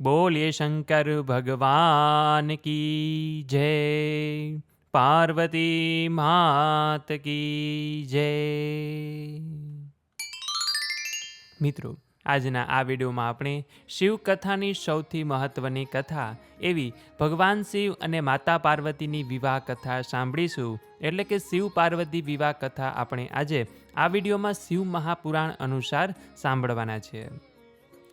બોલીએ શંકર ભગવાન કી જય, પાર્વતી માત કી જય. મિત્રો, આજના આ વિડીયોમાં આપણે શિવકથાની સૌથી મહત્વની કથા એવી ભગવાન શિવ અને માતા પાર્વતીની વિવાહ કથા સાંભળીશું. એટલે કે શિવ પાર્વતી વિવાહ કથા આપણે આજે આ વિડીયોમાં શિવ મહાપુરાણ અનુસાર સાંભળવાના છે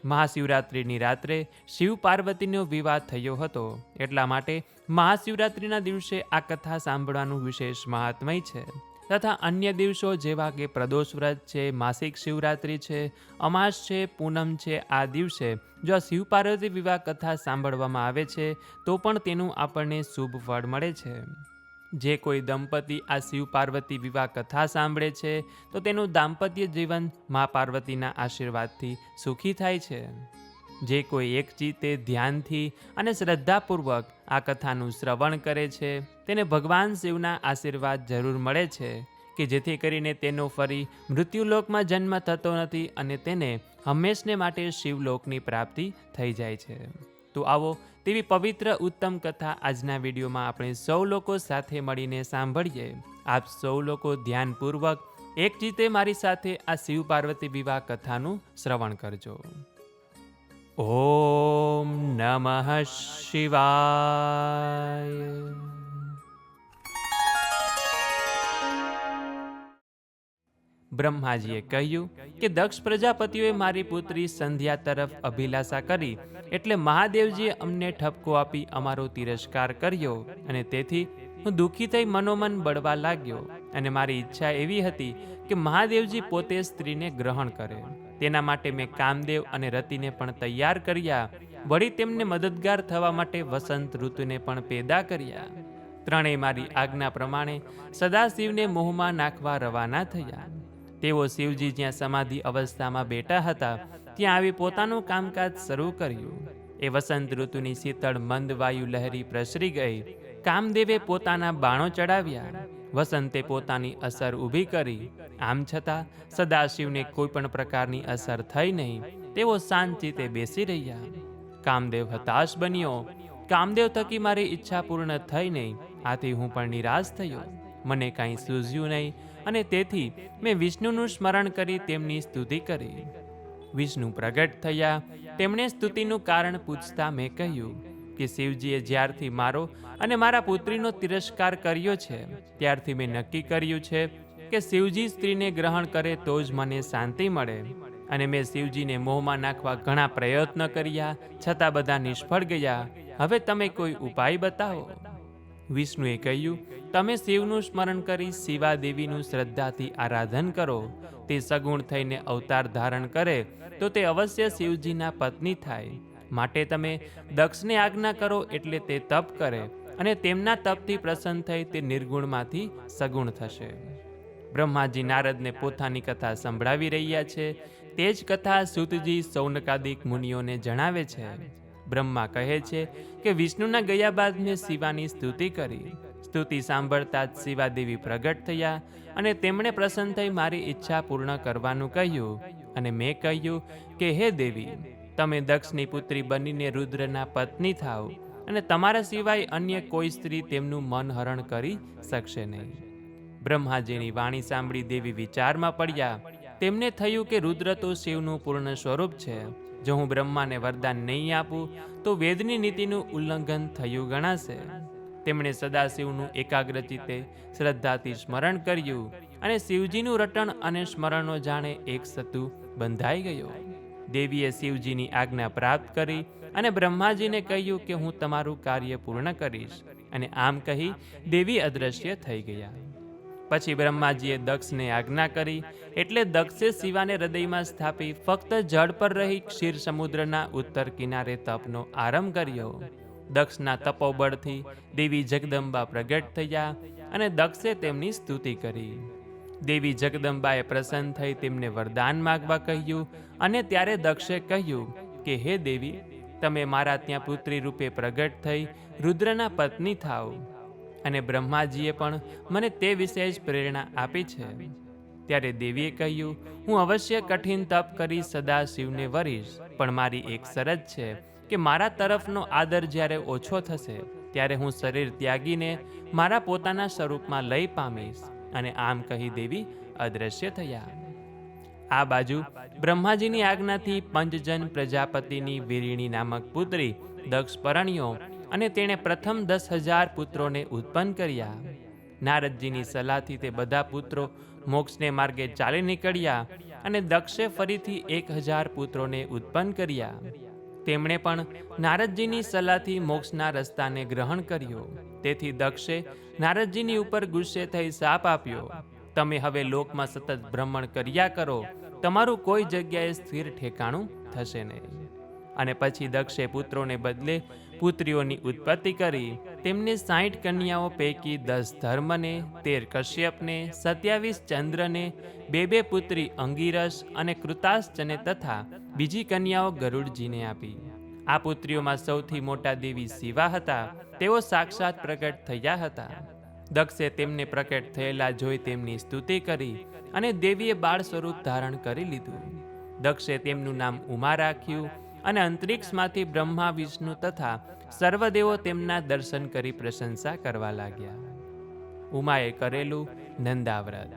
મહાશિવરાત્રિની રાત્રે શિવ પાર્વતીનો વિવાહ થયો હતો. એટલા માટે મહાશિવરાત્રિના દિવસે આ કથા સાંભળવાનું વિશેષ મહાત્મય છે. તથા અન્ય દિવસો જેવા કે પ્રદોષ વ્રત છે, માસિક શિવરાત્રિ છે, અમાસ છે, પૂનમ છે, આ દિવસે જો શિવ પાર્વતી વિવાહ કથા સાંભળવામાં આવે છે, તો પણ તેનું આપણને શુભ ફળ મળે છે. જે કોઈ દંપતી આ શિવ પાર્વતી વિવાહ કથા સાંભળે છે, તો તેનું દાંપત્ય જીવન મા પાર્વતીના આશીર્વાદથી સુખી થાય છે. જે કોઈ એક ચિત્તે ધ્યાનથી અને શ્રદ્ધાપૂર્વક આ કથાનું શ્રવણ કરે છે, તેને ભગવાન શિવના આશીર્વાદ જરૂર મળે છે, કે જેથી કરીને તેનો ફરી મૃત્યુલોકમાં જન્મ થતો નથી અને તેને હંમેશને માટે શિવલોકની પ્રાપ્તિ થઈ જાય છે. તો આવો તેવી પવિત્ર ઉત્તમ કથા આજના વિડીયોમાં આપણે સૌ લોકો સાથે મળીને સાંભળીએ. આપ સૌ લોકો ધ્યાનપૂર્વક એક જીતે મારી સાથે આ શિવ પાર્વતી વિવાહ કથાનું શ્રવણ કરજો. ઓમ નમઃ શિવાય. બ્રહ્માજીએ કહ્યું કે દક્ષ પ્રજાપતિઓએ મારી પુત્રી સંધ્યા તરફ અભિલાષા કરી એટલે મહાદેવજીએ અમને ઠપકો આપી અમારો તિરસ્કાર કર્યો અને તેથી હું દુઃખી થઈ મનોમન બળવા લાગ્યો અને મારી ઈચ્છા એવી હતી કે મહાદેવજી પોતે સ્ત્રીને ગ્રહણ કરે. તેના માટે મેં કામદેવ અને રતિને પણ તૈયાર કર્યા. વળી તેમને મદદગાર થવા માટે વસંત ઋતુને પણ પેદા કર્યા. ત્રણેય મારી આજ્ઞા પ્રમાણે સદાશિવને મોહમાં નાખવા રવાના થયા. તેઓ શિવજી જ્યાં સમાધિ અવસ્થામાં બેઠા હતા, ત્યાં આવી પોતાનું કામકાજ શરૂ કર્યું. એ વસંત ઋતુની શીતળ, મંદ વાયુ લહેરી પ્રસરી ગઈ. કામદેવે પોતાના બાણો ચડાવ્યા. વસંતે પોતાની અસર ઊભી કરી. આમ છતાં, સદાશિવને કોઈ પણ પ્રકારની અસર થઈ નહીં. તેઓ શાંતિતે બેસી રહ્યા. કામદેવ હતાશ બન્યો. કામદેવ થકી મારી ઈચ્છા પૂર્ણ થઈ નહીં. આથી હું પણ નિરાશ થયો. મને કાંઈ સૂઝ્યું નહીં અને તેથી મેં વિષ્ણુનું સ્મરણ કરી તેમની સ્તુતિ કરી. વિષ્ણુ પ્રગટ થયા. તેમણે સ્તુતિનું કારણ પૂછતા મેં કહ્યું કે શિવજીએ જ્યારથી મારો અને મારા પુત્રીનો તિરસ્કાર કર્યો છે, ત્યારથી મેં નક્કી કર્યું છે કે શિવજી સ્ત્રીને ગ્રહણ કરે તો જ મને શાંતિ મળે. અને મેં શિવજીને મોહમાં નાખવા ઘણા પ્રયત્ન કર્યા, છતાં બધા નિષ્ફળ ગયા. હવે તમે કોઈ ઉપાય બતાવો? વિષ્ણુએ કહ્યું, તમે શિવનું સ્મરણ કરી શિવા દેવીનું શ્રદ્ધાથી આરાધન કરો. તે સગુણ થઈને અવતાર ધારણ કરે, તો તે અવશ્ય શિવજીના પત્ની થાય. માટે તમે દક્ષને આજ્ઞા કરો એટલે તે તપ કરે અને તેમના તપથી પ્રસન્ન થઈ તે નિર્ગુણમાંથી સગુણ થશે. બ્રહ્માજી નારદને પોતાની કથા સંભળાવી રહ્યા છે. તે જ કથા સુતજી સૌનકાદિક મુનિઓને જણાવે છે. બ્રહ્મા કહે છે કે વિષ્ણુના ગયા બાદ મેં શિવાની સ્તુતિ કરી. સ્તુતિ સાંભળતા જ શિવાદેવી પ્રગટ થયા અને તેમણે પ્રસન્ન થઈ મારી ઈચ્છા પૂર્ણ કરવાનું કહ્યું અને મેં કહ્યું કે, હે દેવી, તમે દક્ષની પુત્રી બનીને રુદ્રના પત્ની થાવ અને તમારા સિવાય અન્ય કોઈ સ્ત્રી તેમનું મન હરણ કરી શકશે નહીં. બ્રહ્માજીની વાણી સાંભળી દેવી વિચારમાં પડ્યા. તેમને થયું કે રુદ્ર તો શિવનું પૂર્ણ સ્વરૂપ છે જો હું બ્રહ્માને વરદાન નહીં આપું, તો વેદની નીતિનું ઉલ્લંઘન થયું ગણાશે. તેમણે સદાશિવનું એકાગ્રચિતે શ્રદ્ધાથી સ્મરણ કર્યું અને શિવજીનું રટણ અને સ્મરણો જાણે એક સતુ બંધાઈ ગયો. દેવીએ શિવજીની આજ્ઞા પ્રાપ્ત કરી અને બ્રહ્માજીને કહ્યું કે હું તમારું કાર્ય પૂર્ણ કરીશ અને આમ કહી દેવી અદ્રશ્ય થઈ ગયા. પછી બ્રહ્માજીએ દક્ષને આજ્ઞા કરી, એટલે દક્ષે શિવાને હૃદયમાં સ્થાપી ફક્ત જળ પર રહી ક્ષીર સમુદ્રના ઉત્તર કિનારે તપનો આરંભ કર્યો. દક્ષના તપોબળથી દેવી જગદંબા પ્રગટ થયા અને દક્ષે તેમની સ્તુતિ કરી. દેવી જગદંબાએ પ્રસન્ન થઈ તેમને વરદાન માગવા કહ્યું અને ત્યારે દક્ષે કહ્યું કે, હે દેવી, તમે મારા ત્યાં પુત્રી રૂપે પ્રગટ થઈ રુદ્રના પત્ની થાઓ. અને બ્રહ્માજીએ પણ મને તે વિશે જ પ્રેરણા આપી છે. ત્યારે દેવીએ કહ્યું, હું અવશ્ય કઠિન તપ કરી સદા શિવને વરીશ, પણ મારી એક શરત છે કે મારા તરફનો આદર જ્યારે ઓછો થશે, ત્યારે હું શરીર ત્યાગીને મારા પોતાના સ્વરૂપમાં લઈ પામીશ. અને આમ કહી દેવી અદ્રશ્ય થયા. આ બાજુ બ્રહ્માજીની આજ્ઞાથી પંચજન પ્રજાપતિની વીરીણી નામક પુત્રી દક્ષ પરણ્યો અને તેણે પ્રથમ દસ હજાર પુત્રોને ઉત્પન્ન કર્યા. નારદજીની સલાહથી તે બધા પુત્રો મોક્ષને માર્ગે ચાલી નીકળ્યા અને દક્ષે ફરીથી એક હજાર પુત્રોને ઉત્પન્ન કર્યા. તેમણે પણ નારદજીની સલાહથી મોક્ષના રસ્તાને ગ્રહણ કર્યો. તેથી દક્ષે નારદજીની ઉપર ગુસ્સે થઈ શાપ આપ્યો. તમે હવે લોકમાં સતત ભ્રમણ કર્યા કરો. તમારું કોઈ જગ્યાએ સ્થિર ઠેકાણું થશે નહીં. અને પછી દક્ષે પુત્રોને બદલે પુત્રીઓની ઉત્પત્તિ કરી, તેમને સાઠ કન્યાઓ પૈકી દસ ધર્મને, તેર કશ્યપને, સત્યાવીસ ચંદ્રને, બે બે પુત્રી અંગીરસ અને કૃતાશ્ચને તથા બીજી કન્યાઓ ગરુડજીને આપી. આ પુત્રીઓમાં સૌથી મોટા દેવી શિવા હતા. તેઓ સાક્ષાત પ્રગટ થયા હતા. દક્ષે તેમને પ્રકટ થયેલા જોઈ તેમની સ્તુતિ કરી અને દેવીએ બાળ સ્વરૂપ ધારણ કરી લીધું. દક્ષે તેમનું નામ ઉમા રાખ્યું અને અંતરિક્ષમાંથી બ્રહ્મા, વિષ્ણુ તથા સર્વદેવો તેમના દર્શન કરી પ્રશંસા કરવા લાગ્યા. ઉમાએ કરેલું નંદાવ્રત.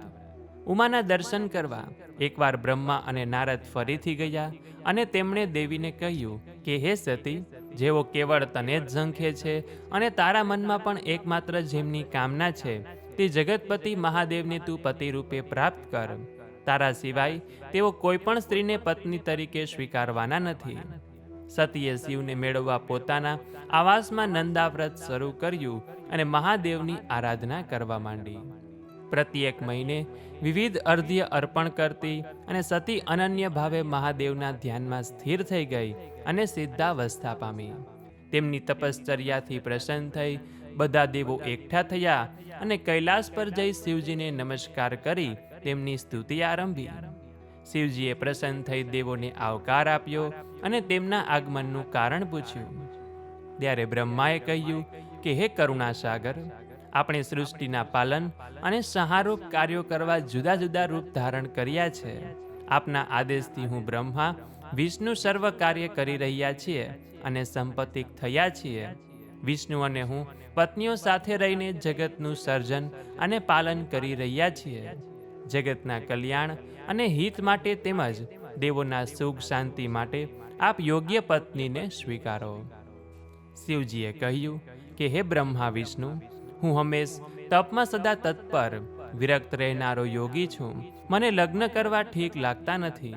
ઉમાના દર્શન કરવા એકવાર બ્રહ્મા અને નારદ ફરીથી ગયા અને તેમણે દેવીને કહ્યું કે, હે સતી જેઓ કેવળ તને જ ઝંખે છે અને તારા મનમાં પણ એકમાત્ર જેમની કામના છે તે જગતપતિ મહાદેવને તું પતિ રૂપે પ્રાપ્ત કર. તારા સિવાય તેઓ કોઈપણ સ્ત્રીને પત્ની તરીકે સ્વીકારવાના નથી. સતીએ શિવને મેળવવા પોતાના આવાસમાં નંદાવ્રત શરૂ કર્યું અને મહાદેવની આરાધના કરવા માંડી. પ્રત્યેક મહિને વિવિધ અર્ધ્ય અર્પણ કરતી અને સતી અનન્ય ભાવે મહાદેવના ધ્યાનમાં સ્થિર થઈ ગઈ અને સિદ્ધાવસ્થા પામી. તેમની તપશ્ચર્યાથી પ્રસન્ન થઈ બધા દેવો એકઠા થયા અને કૈલાસ પર જઈ શિવજીને નમસ્કાર કરી તેમની સ્તુતિ આરંભી. શિવજીએ પ્રસન્ન થઈ દેવોને આવકાર આપ્યો અને તેમના આગમનનું કારણ પૂછ્યું. ત્યારે બ્રહ્માએ કહ્યું કે, હે કરુણાસાગર, આપણે સૃષ્ટિના પાલન અને સહારૂપ કાર્યો કરવા જુદા જુદા રૂપ ધારણ કર્યા છે. આપના આદેશથી હું બ્રહ્મા, વિષ્ણુ સર્વ કાર્ય કરી રહ્યા છીએ અને સંપત્તિક થયા છીએ. વિષ્ણુ અને હું પત્નીઓ સાથે રહીને જગતનું સર્જન અને પાલન કરી રહ્યા છીએ. જગતના કલ્યાણ અને હિત માટે તેમજ દેવોના સુખ શાંતિ માટે આપ યોગ્ય પત્નીને સ્વીકારો. શિવજીએ કહ્યું કે, હે બ્રહ્મા વિષ્ણુ, હું હંમેશ તપમાં સદા તત્પર, વિરક્ત રહેનારો યોગી છું. મને લગ્ન કરવા ઠીક લાગતા નથી.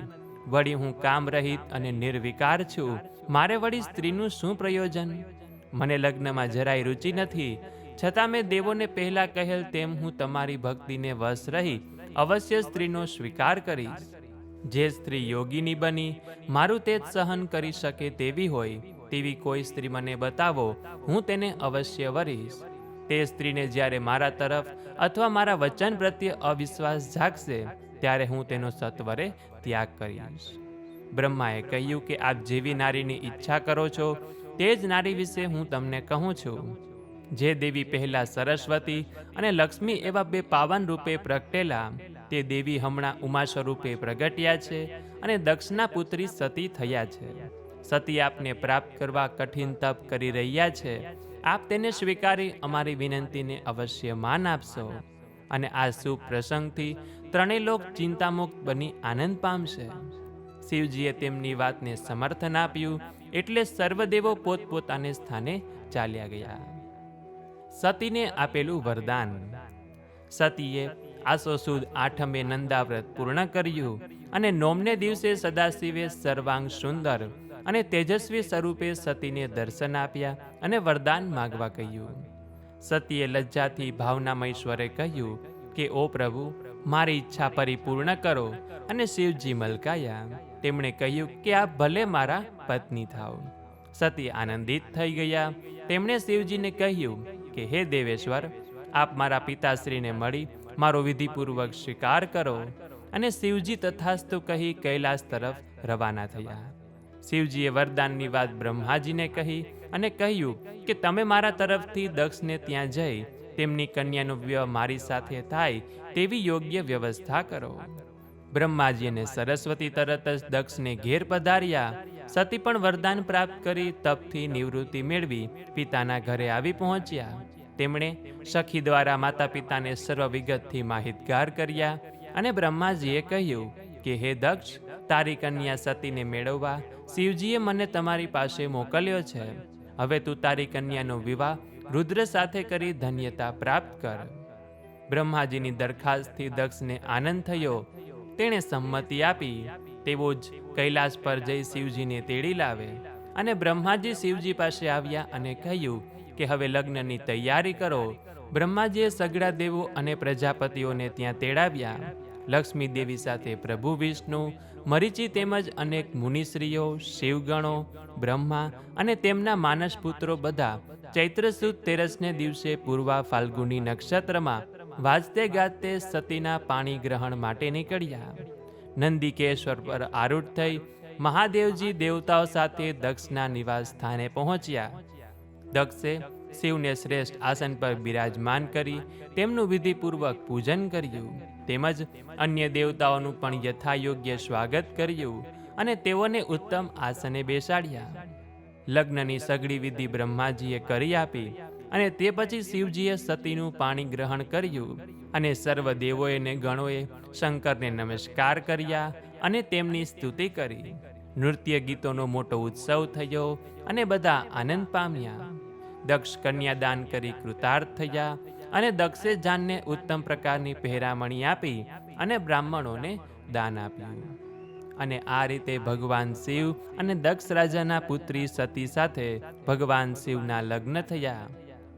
વળી હું કામ રહિત અને નિર્વિકાર છું. મારે વળી સ્ત્રીનું શું પ્રયોજન? મને લગ્નમાં જરાય રુચિ નથી. છતાં મેં દેવોને પહેલા કહેલ તેમ હું તમારી ભક્તિને વશ રહી અવશ્ય સ્ત્રીનો સ્વીકાર કરીશ. જે સ્ત્રી યોગીની બની, મારું તેજ સહન કરી શકે તેવી હોય, તેવી કોઈ સ્ત્રી મને બતાવો, હું તેને અવશ્ય વરીશ. તે સ્ત્રીને જ્યારે મારા તરફ અથવા મારા વચન પ્રત્યે અવિશ્વાસ જાગશે, ત્યારે હું તેનો સત્વરે ત્યાગ કરીશ. બ્રહ્માએ કહ્યું કે, આપ જેવી નારીની ઈચ્છા કરો છો, તે જ નારી વિશે હું તમને કહું છું. જે દેવી પહેલાં સરસ્વતી અને લક્ષ્મી એવા બે પાવન રૂપે પ્રગટેલા તે દેવી હમણાં ઉમા સ્વરૂપે પ્રગટ્યા છે અને દક્ષના પુત્રી સતી થયા છે. સતી આપને પ્રાપ્ત કરવા કઠિન તપ કરી રહ્યા છે. આપ તેને સ્વીકારી અમારી વિનંતીને અવશ્ય માન આપશો. અને આ શુભ પ્રસંગથી ત્રણેય લોક ચિંતામુક્ત બની આનંદ પામશે. શિવજીએ તેમની વાતને સમર્થન આપ્યું એટલે સર્વદેવો પોતપોતાને સ્થાને ચાલ્યા ગયા. સતીને આપેલું વરદાન. સતીએ આસો સુદ આઠમે નંદાવ્રત પૂર્ણ કર્યું અને નોમને દિવસે સદાશિવે સર્વાંગ સુંદર અને તેજસ્વી સ્વરૂપે સતીને દર્શન આપ્યા અને વરદાન માગવા કહ્યું. સતીએ લજ્જાથી ભાવનામૈશ્વરે કહ્યું કે, ઓ પ્રભુ, મારી ઈચ્છા પરિપૂર્ણ કરો અને શિવજી મલકાયા. તેમણે કહ્યું કે, આપ ભલે મારા પત્ની થાઓ. સતી આનંદિત થઈ ગયા. તેમણે શિવજીને કહ્યું કે, હે દેવેશ્વર, આપ મારા પિતાશ્રીને મળી મારો વિધિપૂર્વક સ્વીકાર કરો અને શિવજી તથાસ્તુ કહી કૈલાસ તરફ રવાના થયા. શિવજીએ વરદાનની વાત બ્રહ્માજીને કહી અને કહ્યું કે તમે મારા તરફથી દક્ષને ત્યાં જઈ તેમની કન્યાનો વિવાહ મારી સાથે થાય તેવી યોગ્ય વ્યવસ્થા કરો. બ્રહ્માજી અને સરસ્વતી તરત જ દક્ષને ઘેર પધાર્યા. સતી પણ વરદાન પ્રાપ્ત કરી તપથી નિવૃત્તિ મેળવી પિતાના ઘરે આવી પહોંચ્યા. તેમણે સખી દ્વારા માતા પિતાને સર્વ વિગતથી માહિતગાર કર્યા અને બ્રહ્માજીએ કહ્યું કે, હે દક્ષ, તારી કન્યા સતીને મેળવવા શિવજીએ મને તમારી પાસે મોકલ્યો છે. હવે તું તારી કન્યાનો વિવાહ રુદ્ર સાથે કરી ધન્યતા પ્રાપ્ત કર. બ્રહ્માજીની દરખાસ્તથી દક્ષને આનંદ થયો. તેણે સંમતિ આપી. તેવો જ કૈલાસ પર જઈ શિવજીને તેડી લાવે અને બ્રહ્માજી શિવજી પાસે આવ્યા અને કહ્યું કે હવે લગ્નની તૈયારી કરો. બ્રહ્માજીએ સગડા દેવો અને પ્રજાપતિઓને ત્યાં તેડાવ્યા. લક્ષ્મી દેવી સાથે પ્રભુ વિષ્ણુ, મરીચી તેમજ અનેક મુનિશ્રીઓ, શિવગણો, બ્રહ્મા અને તેમના માનસ પુત્રો બધા ચૈત્ર સુદ તેરસને દિવસે પૂર્વા ફાલ્ગુની નક્ષત્રમાં વાજતે ગાજતે સતીના પાણી ગ્રહણ માટે નીકળ્યા. નંદિકેશ્વર પર આરૂઢ થઈ મહાદેવજી દેવતાઓ સાથે દક્ષના નિવાસ સ્થાને પહોંચ્યા. દક્ષે શિવને શ્રેષ્ઠ આસન પર બિરાજમાન કરી તેમનું વિધિપૂર્વક પૂજન કર્યું. તેમજ અન્ય દેવતાઓનું પણ યથાયોગ્ય સ્વાગત કર્યું અને તેઓને ઉત્તમ આસને બેસાડ્યા. લગ્નની સગડી વિધિ બ્રહ્માજીએ કરી આપી અને તે પછી શિવજીએ સતીનું પાણી ગ્રહણ કર્યું અને સર્વ દેવોએ ને ગણોએ શંકરને નમસ્કાર કર્યા અને તેમની સ્તુતિ કરી. નૃત્ય ગીતોનો મોટો ઉત્સવ થયો અને બધા આનંદ પામ્યા. દક્ષ કન્યાદાન કરી કૃતાર્થ થયા અને દક્ષે જાનને ઉત્તમ પ્રકારની પહેરામણી આપી અને બ્રાહ્મણોને દાન આપ્યું. અને આ રીતે ભગવાન શિવ અને દક્ષ રાજાના પુત્રી સતી સાથે ભગવાન શિવના લગ્ન થયા.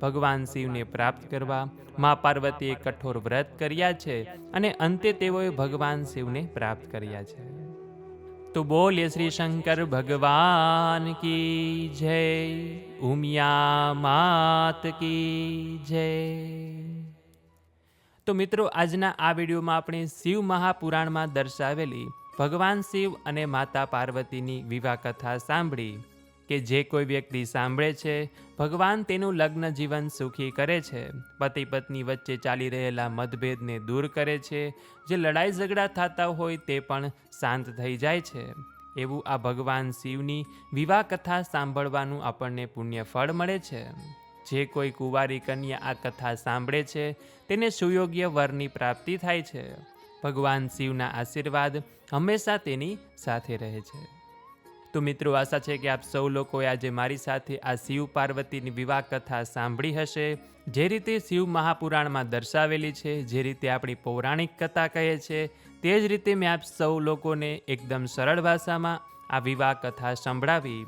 ભગવાન શિવને પ્રાપ્ત કરવા મા પાર્વતીએ કઠોર વ્રત કર્યા છે અને અંતે તેઓએ ભગવાન શિવને પ્રાપ્ત કર્યા છે. તો બોલે શ્રી શંકર ભગવાન કી જય, ઉમિયા માત કી જય. તો મિત્રો, આજના આ વિડીયોમાં આપણે શિવ મહાપુરાણમાં દર્શાવેલી ભગવાન શિવ અને માતા પાર્વતીની વિવાહ કથા સાંભળી. કે જે કોઈ વ્યક્તિ સાંભળે છે, ભગવાન તેનું લગ્ન જીવન સુખી કરે છે. પતિ પત્ની વચ્ચે ચાલી રહેલા મતભેદને દૂર કરે છે. જે લડાઈ ઝઘડા થતા હોય તે પણ શાંત થઈ જાય છે. એવું આ ભગવાન શિવની વિવાહ કથા સાંભળવાનું આપણને પુણ્ય ફળ મળે છે. જે કોઈ કુંવારી કન્યા આ કથા સાંભળે છે, તેને સુયોગ્ય વરની પ્રાપ્તિ થાય છે. ભગવાન શિવના આશીર્વાદ હંમેશા તેની સાથે રહે છે. તો મિત્રો, આશા છે કે આપ સૌ લોકોએ આજે મારી સાથે આ શિવ પાર્વતીની વિવાહ કથા સાંભળી હશે, જે રીતે શિવ મહાપુરાણમાં દર્શાવેલી છે, જે રીતે આપણી પૌરાણિક કથા કહે છે, તે જ રીતે મેં આપ સૌ લોકોને એકદમ સરળ ભાષામાં આ વિવાહ કથા સંભળાવી.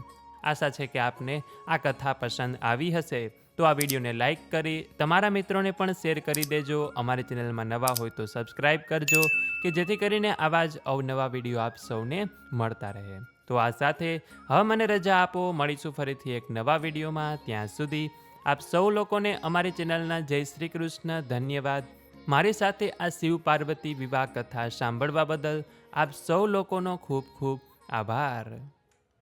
આશા છે કે આપને આ કથા પસંદ આવી હશે. તો આ વિડીયોને લાઈક કરી, તમારા મિત્રોને પણ શેર કરી દેજો. અમારી ચેનલમાં નવા હોય તો સબસ્ક્રાઈબ કરજો, કે જેથી કરીને આવા જ અવનવા વીડિયો આપ સૌને મળતા રહે. તો આ સાથે હવે મને રજા આપો. મળીશું ફરીથી એક નવા વિડીયોમાં. ત્યાં સુધી આપ સૌ લોકોને અમારી ચેનલના જય શ્રી કૃષ્ણ. ધન્યવાદ. મારી સાથે આ શિવ પાર્વતી વિવાહ કથા સાંભળવા બદલ આપ સૌ લોકોનો ખૂબ ખૂબ આભાર.